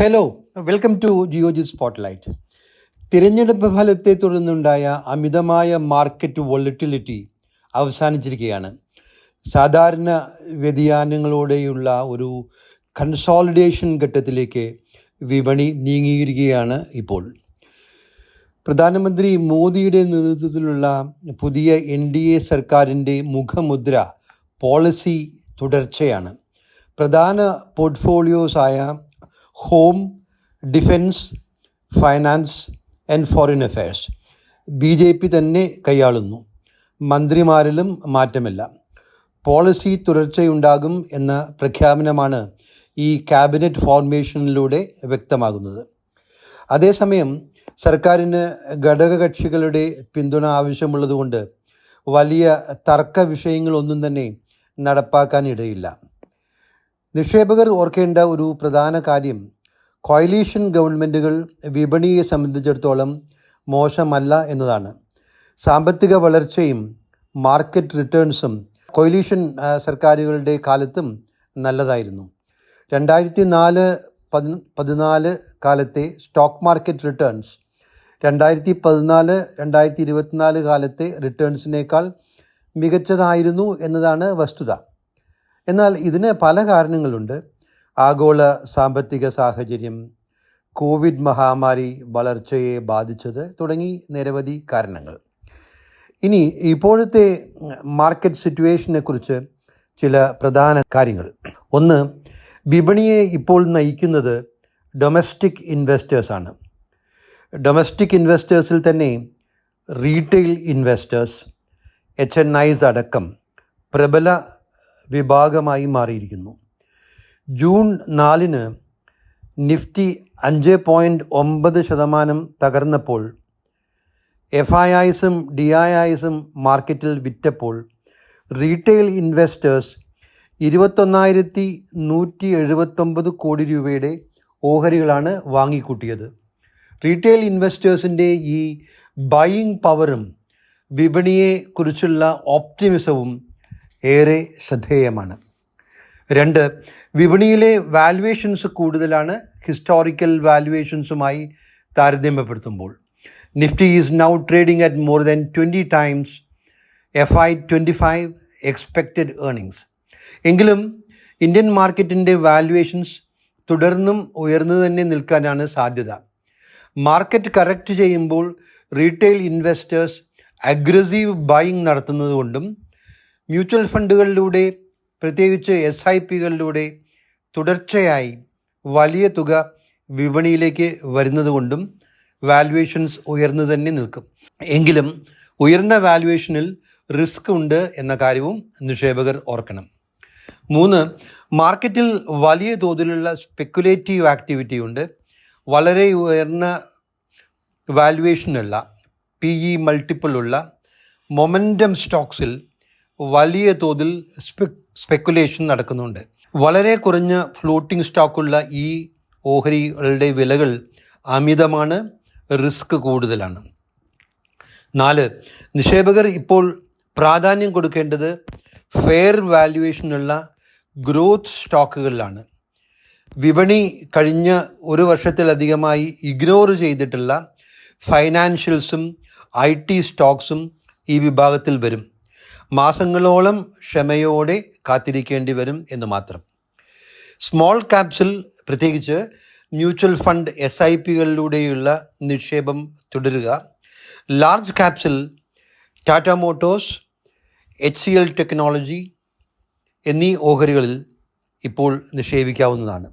Hello welcome to Geojit spotlight തിരഞ്ഞെടുപ്പ് ഫലത്തെ തുടർന്നുണ്ടായ അമിതമായ മാർക്കറ്റ് വോളറ്റിലിറ്റി അവസാനിച്ചിരിക്കുകയാണ്. സാധാരണ വ്യതിയാനങ്ങളോടെയുള്ള ഒരു കൺസോളിഡേഷൻ ഘട്ടത്തിലേക്ക് വിപണി നീങ്ങിയിരിക്കുകയാണ് ഇപ്പോൾ. പ്രധാനമന്ത്രി മോദിയുടെ നേതൃത്വത്തിലുള്ള പുതിയ എൻ ഡി എ സർക്കാരിന്റെ മുഖമുദ്ര പോളിസി തുടർച്ചയാണ്. പ്രധാന പോർട്ട്ഫോളിയോസായ home defence finance and foreign affairs B J P തന്നെ കൈയാളുന്നു. മന്ത്രിമാരിലും മാറ്റമില്ല. പോളിസി തുടർച്ചയുണ്ടാകും എന്ന പ്രഖ്യാപനമാണ് ഈ ക്യാബിനറ്റ് ഫോർമേഷനിലൂടെ വ്യക്തമാകുന്നത്. അതേസമയം സർക്കാരിന് ഘടകകക്ഷികളുടെ പിന്തുണ ആവശ്യമുള്ളതുകൊണ്ട് വലിയ തർക്ക വിഷയങ്ങളൊന്നും തന്നെ നടപ്പാക്കാനിടയില്ല. നിക്ഷേപകർ ഓർക്കേണ്ട ഒരു പ്രധാന കാര്യം കോയിലീഷൻ ഗവൺമെന്റുകൾ വിപണിയെ സംബന്ധിച്ചിടത്തോളം മോശമല്ല എന്നതാണ്. സാമ്പത്തിക വളർച്ചയും മാർക്കറ്റ് റിട്ടേൺസും കൊയിലീഷൻ സർക്കാരുകളുടെ കാലത്തും നല്ലതായിരുന്നു. രണ്ടായിരത്തി നാല് പതി പതിനാല് കാലത്തെ സ്റ്റോക്ക് മാർക്കറ്റ് റിട്ടേൺസ് രണ്ടായിരത്തി പതിനാല് രണ്ടായിരത്തി ഇരുപത്തിനാല് കാലത്തെ റിട്ടേൺസിനേക്കാൾ മികച്ചതായിരുന്നു എന്നതാണ് വസ്തുത. എന്നാൽ ഇതിന് പല കാരണങ്ങളുണ്ട്. ആഗോള സാമ്പത്തിക സാഹചര്യം കോവിഡ് മഹാമാരി വളർച്ചയെ ബാധിച്ചത് തുടങ്ങി നിരവധി കാരണങ്ങൾ. ഇനി ഇപ്പോഴത്തെ മാർക്കറ്റ് സിറ്റുവേഷനെ കുറിച്ച് ചില പ്രധാന കാര്യങ്ങൾ. ഒന്ന് വിപണിയെ ഇപ്പോൾ നയിക്കുന്നത് ഡൊമസ്റ്റിക് ഇൻവെസ്റ്റേഴ്സാണ് ഡൊമസ്റ്റിക് ഇൻവെസ്റ്റേഴ്സിൽ തന്നെ retail investors H N I അടക്കം പ്രബല വിഭാഗമായി മാറിയിരിക്കുന്നു. ജൂൺ നാലിന് നിഫ്റ്റി അഞ്ച് പോയിന്റ് ഒമ്പത് ശതമാനം തകർന്നപ്പോൾ എഫ് ഐ ഐസും ഡി ഐ ഐസും മാർക്കറ്റിൽ വിറ്റപ്പോൾ റീറ്റെയിൽ ഇൻവെസ്റ്റേഴ്സ് ഇരുപത്തൊന്നായിരത്തി നൂറ്റി എഴുപത്തൊമ്പത് കോടി രൂപയുടെ ഓഹരികളാണ് വാങ്ങിക്കൂട്ടിയത്. റീറ്റെയിൽ ഇൻവെസ്റ്റേഴ്സിന്റെ ഈ ബയിങ് പവറും വിപണിയെക്കുറിച്ചുള്ള ഓപ്റ്റിമിസവും ഏറെ ശ്രദ്ധേയമാണ്. രണ്ട് വിപണിയിലെ വാല്യുവേഷൻസ് കൂടുതലാണ് ഹിസ്റ്റോറിക്കൽ വാല്യുവേഷൻസുമായി താരതമ്യപ്പെടുത്തുമ്പോൾ. Nifty is now trading at more than twenty times F I twenty five expected earnings എങ്കിലും ഇന്ത്യൻ മാർക്കറ്റിന്റെ വാല്യുവേഷൻസ് തുടർന്നും ഉയർന്നു തന്നെ നിൽക്കാനാണ് സാധ്യത. മാർക്കറ്റ് കറക്റ്റ് ചെയ്യുമ്പോൾ റീറ്റെയിൽ ഇൻവെസ്റ്റേഴ്സ് അഗ്രസീവ് ബൈയിങ് നടത്തുന്നതുകൊണ്ടും മ്യൂച്വൽ ഫണ്ടുകളിലൂടെ പ്രത്യേകിച്ച് എസ് ഐ പികളിലൂടെ തുടർച്ചയായി വലിയ തുക വിപണിയിലേക്ക് വരുന്നതുകൊണ്ടും വാല്യുവേഷൻസ് ഉയർന്നു തന്നെ നിൽക്കും. എങ്കിലും ഉയർന്ന വാല്യുവേഷനിൽ റിസ്ക് ഉണ്ട് എന്ന കാര്യവും നിക്ഷേപകർ ഓർക്കണം. മൂന്ന് മാർക്കറ്റിൽ വലിയ തോതിലുള്ള സ്പെക്കുലേറ്റീവ് ആക്ടിവിറ്റി ഉണ്ട്. വളരെ ഉയർന്ന വാല്യുവേഷനുള്ള പി ഇ മൾട്ടിപ്പിളുള്ള മൊമെന്റം സ്റ്റോക്സിൽ വലിയ തോതിൽ സ്പെ സ്പെക്കുലേഷൻ നടക്കുന്നുണ്ട്. വളരെ കുറഞ്ഞ ഫ്ലോട്ടിംഗ് സ്റ്റോക്കുള്ള ഈ ഓഹരികളുടെ വിലകൾ അമിതമാണ് റിസ്ക് കൂടുതലാണ്. നാല് നിക്ഷേപകർ ഇപ്പോൾ പ്രാധാന്യം കൊടുക്കേണ്ടത് ഫെയർ വാല്യുവേഷനുള്ള ഗ്രോത്ത് സ്റ്റോക്കുകളിലാണ് വിപണി കഴിഞ്ഞ ഒരു വർഷത്തിലധികമായി ഇഗ്നോർ ചെയ്തിട്ടുള്ള ഫൈനാൻഷ്യൽസും ഐ ടി സ്റ്റോക്സും ഈ വിഭാഗത്തിൽ വരും. മാസങ്ങളോളം ക്ഷമയോടെ കാത്തിരിക്കേണ്ടി വരും എന്ന് മാത്രം. സ്മോൾ ക്യാപ്സിൽ പ്രത്യേകിച്ച് മ്യൂച്വൽ ഫണ്ട് എസ് ഐ പികളിലൂടെയുള്ള നിക്ഷേപം തുടരുക. Large ക്യാപ്സിൽ Tata Motors H C L technology എന്നീ ഓഹരികളിൽ ഇപ്പോൾ നിക്ഷേപിക്കാവുന്നതാണ്.